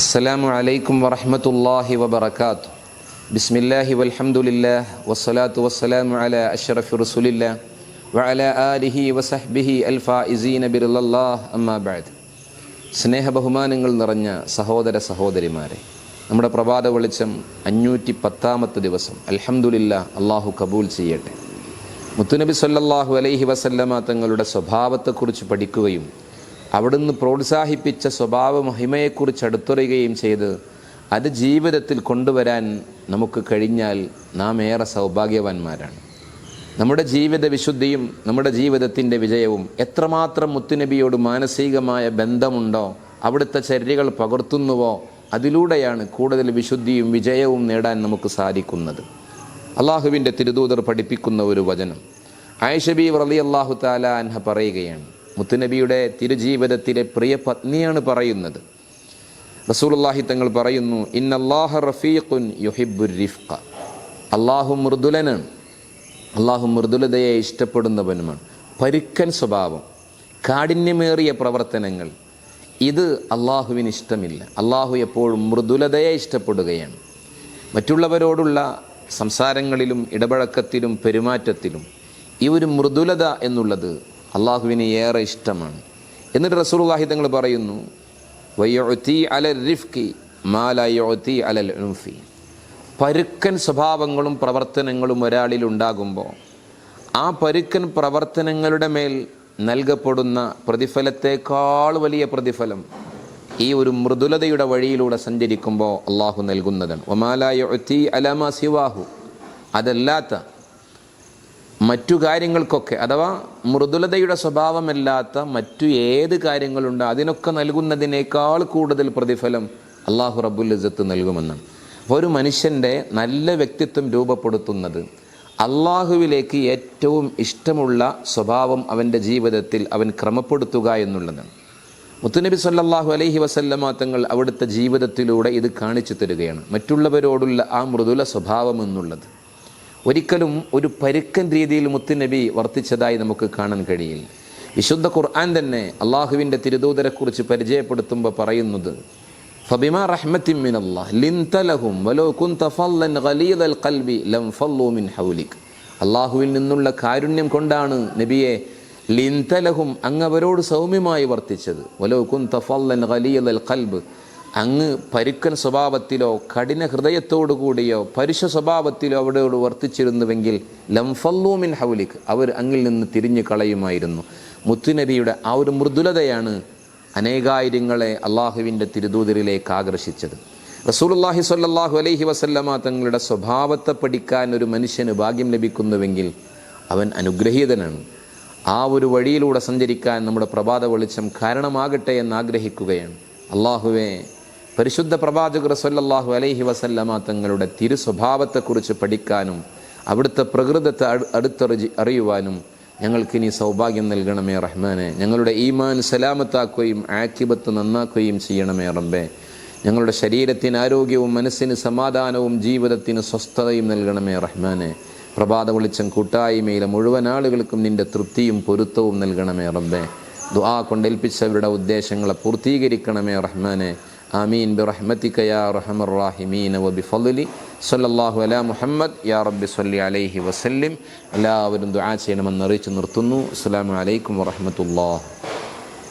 അസ്സലാമു അലൈക്കും വറഹ്മത്തുള്ളാഹി വബർക്കാത്തു ബിസ്മില്ലാഹി വൽഹമുല്ല വസ്സലാത്തു വസ്സലാമു അലാ അഷറഫ് റസുലില്ല വഅലാ ആലിഹി വസഹ്ബിഹി അൽഫാ ഇസീന അമ്മാ അമ്മാബാദ് സ്നേഹ ബഹുമാനങ്ങൾ നിറഞ്ഞ സഹോദര സഹോദരിമാരെ നമ്മുടെ പ്രഭാത വെളിച്ചം അഞ്ഞൂറ്റി പത്താമത്തെ ദിവസം. അൽഹമുല്ല അള്ളാഹു കബൂൽ ചെയ്യട്ടെ. മുത്തുനബി സല്ലാഹു അലൈഹി വസല്ലമ തങ്ങളുടെ സ്വഭാവത്തെക്കുറിച്ച് പഠിക്കുകയും അവിടുന്ന് പ്രോത്സാഹിപ്പിച്ച സ്വഭാവ മഹിമയെക്കുറിച്ച് അടുത്തറിയുകയും ചെയ്ത് അത് ജീവിതത്തിൽ കൊണ്ടുവരാൻ നമുക്ക് കഴിഞ്ഞാൽ നാം ഏറെ സൗഭാഗ്യവാന്മാരാണ്. നമ്മുടെ ജീവിത വിശുദ്ധിയും നമ്മുടെ ജീവിതത്തിന്റെ വിജയവും എത്രമാത്രം മുത്തുനബിയോട് മാനസികമായ ബന്ധമുണ്ടോ അവിടുത്തെ ചര്യകൾ പകർത്തുന്നുവോ അതിലൂടെയാണ് കൂടുതൽ വിശുദ്ധിയും വിജയവും നേടാൻ നമുക്ക് സാധിക്കുന്നത്. അള്ളാഹുവിന്റെ തിരുദൂതർ പഠിപ്പിക്കുന്ന ഒരു വചനം. ആയിഷബി റലി അള്ളാഹു താല അൻഹ പറയുകയാണ് മുത്തുനബിയുടെ തിരുജീവിതത്തിലെ പ്രിയ പത്നിയാണ് പറയുന്നത്. റസൂലുള്ളാഹി തങ്ങൾ പറയുന്നു ഇന്നല്ലാഹ റഫീഖുൻ യുഹിബുർ റിഫ്ഖ അള്ളാഹു മൃദുലനാണ്. അള്ളാഹു മൃദുലതയെ ഇഷ്ടപ്പെടുന്നവനുമാണ്. പരുക്കൻ സ്വഭാവം കാഠിന്യമേറിയ പ്രവർത്തനങ്ങൾ ഇത് അള്ളാഹുവിന് ഇഷ്ടമില്ല. അള്ളാഹു എപ്പോഴും മൃദുലതയെ ഇഷ്ടപ്പെടുകയാണ്. മറ്റുള്ളവരോടുള്ള സംസാരങ്ങളിലും ഇടപഴക്കത്തിലും പെരുമാറ്റത്തിലും ഈ ഒരു മൃദുലത എന്നുള്ളത് അള്ളാഹുവിന് ഏറെ ഇഷ്ടമാണ്. എന്നിട്ട് റസൂലുള്ളാഹി തങ്ങൾ പറയുന്നു വയ്യൊത്തി അലൽ റിഫ്കി അലൽ ഉൻഫി. പരുക്കൻ സ്വഭാവങ്ങളും പ്രവർത്തനങ്ങളും ഒരാളിൽ ഉണ്ടാകുമ്പോൾ ആ പരുക്കൻ പ്രവർത്തനങ്ങളുടെ മേൽ നൽകപ്പെടുന്ന പ്രതിഫലത്തേക്കാൾ വലിയ പ്രതിഫലം ഈ ഒരു മൃദുലതയുടെ വഴിയിലൂടെ സഞ്ചരിക്കുമ്പോൾ അള്ളാഹു നൽകുന്നതാണ്. ഒമാലായൊത്തി അലമ സിവാഹു. അതല്ലാത്ത മറ്റു കാര്യങ്ങൾക്കൊക്കെ അഥവാ മൃദുലതയുടെ സ്വഭാവമല്ലാത്ത മറ്റു ഏത് കാര്യങ്ങളുണ്ട് അതിനൊക്കെ നൽകുന്നതിനേക്കാൾ കൂടുതൽ പ്രതിഫലം അള്ളാഹു റബ്ബുൽ ഇസത്ത് നൽകുമെന്നാണ്. അപ്പോൾ ഒരു മനുഷ്യന്റെ നല്ല വ്യക്തിത്വം രൂപപ്പെടുത്തുന്നത് അള്ളാഹുവിലേക്ക് ഏറ്റവും ഇഷ്ടമുള്ള സ്വഭാവം അവന്റെ ജീവിതത്തിൽ അവൻ ക്രമപ്പെടുത്തുക എന്നുള്ളതാണ്. മുത്തുനബി സല്ലാഹു അലൈഹി വസല്ലമ തങ്ങൾ അവിടുത്തെ ജീവിതത്തിലൂടെ ഇത് കാണിച്ചു തരികയാണ്. മറ്റുള്ളവരോടുള്ള ആ മൃദുല സ്വഭാവം എന്നുള്ളത്. ഒരിക്കലും ഒരു പരുക്കൻ രീതിയിൽ മുത്തുനബി വർത്തിച്ചതായി നമുക്ക് കാണാൻ കഴിയില്ല. വിശുദ്ധ ഖുർആൻ തന്നെ അള്ളാഹുവിന്റെ തിരുദൂതരെക്കുറിച്ച് പരിചയപ്പെടുത്തുമ്പോൾ പറയുന്നത് ഫല്ലൻ ഖൽബി ലം ഫല്ലു മിൻ അള്ളാഹുവിൽ നിന്നുള്ള കാരുണ്യം കൊണ്ടാണ് നബിയെ ലിൻതലഹും അങ്ങവരോട് സൗമ്യമായി വർത്തിച്ചത്. വലോ കുൻത ഫല്ലൻ ഗലീദൽ ഖൽബ് അങ്ങ് പരുക്കൻ സ്വഭാവത്തിലോ കഠിന ഹൃദയത്തോടു കൂടിയോ പരുഷ സ്വഭാവത്തിലോ അവിടെയോട് വർത്തിച്ചിരുന്നുവെങ്കിൽ ലംഫല്ലൂമിൻ ഹൗലിക് അവർ അങ്ങിൽ നിന്ന് തിരിഞ്ഞു കളയുമായിരുന്നു. മുത്തുനബിയുടെ ആ ഒരു മൃദുലതയാണ് അനേകായിരങ്ങളെ അള്ളാഹുവിന്റെ തിരുദൂതരിലേക്ക് ആകർഷിച്ചത്. റസൂലുള്ളാഹി സ്വല്ലല്ലാഹു അലൈഹി വസല്ലമ തങ്ങളുടെ സ്വഭാവത്തെ പഠിക്കാൻ ഒരു മനുഷ്യന് ഭാഗ്യം ലഭിക്കുന്നുവെങ്കിൽ അവൻ അനുഗ്രഹീതനാണ്. ആ ഒരു വഴിയിലൂടെ സഞ്ചരിക്കാൻ നമ്മുടെ പ്രഭാത വെളിച്ചം കാരണമാകട്ടെ എന്ന് ആഗ്രഹിക്കുകയാണ്. അള്ളാഹുവെ പരിശുദ്ധ പ്രവാചകർ സൊല്ലാഹു അലൈഹി വസല്ലമ തങ്ങളുടെ തിരു സ്വഭാവത്തെക്കുറിച്ച് പഠിക്കാനും അവിടുത്തെ പ്രകൃതത്തെ അടുത്തറി അറിയുവാനും ഞങ്ങൾക്കിനി സൗഭാഗ്യം നൽകണമേ റഹ്മാനെ. ഞങ്ങളുടെ ഈമാൻ സലാമത്താക്കുകയും ആക്കിബത്ത് നന്നാക്കുകയും ചെയ്യണമേ റബ്ബേ. ഞങ്ങളുടെ ശരീരത്തിന് ആരോഗ്യവും മനസ്സിന് സമാധാനവും ജീവിതത്തിന് സ്വസ്ഥതയും നൽകണമേ റഹ്മാനെ. പ്രഭാത വെളിച്ചം കൂട്ടായ്മയിലെ മുഴുവൻ ആളുകൾക്കും നിന്റെ തൃപ്തിയും പൊരുത്തവും നൽകണമേ റബ്ബേ. ദുആ കൊണ്ടേൽപ്പിച്ചവരുടെ ഉദ്ദേശങ്ങളെ പൂർത്തീകരിക്കണമേ റഹ്മാനെ. ആമീൻ റാഹിമീൻ വബിഫളലി സല്ലല്ലാഹു അലാ മുഹമ്മദ് യാ റബ്ബി സല്ലി അലൈഹി വസല്ലിം. എല്ലാവരും ദുആ ചെയ്യണമെന്ന് അറിയിച്ചു നിർത്തുന്നു. അസ്സലാമു അലൈക്കും വറഹ്മത്തുള്ളാഹി.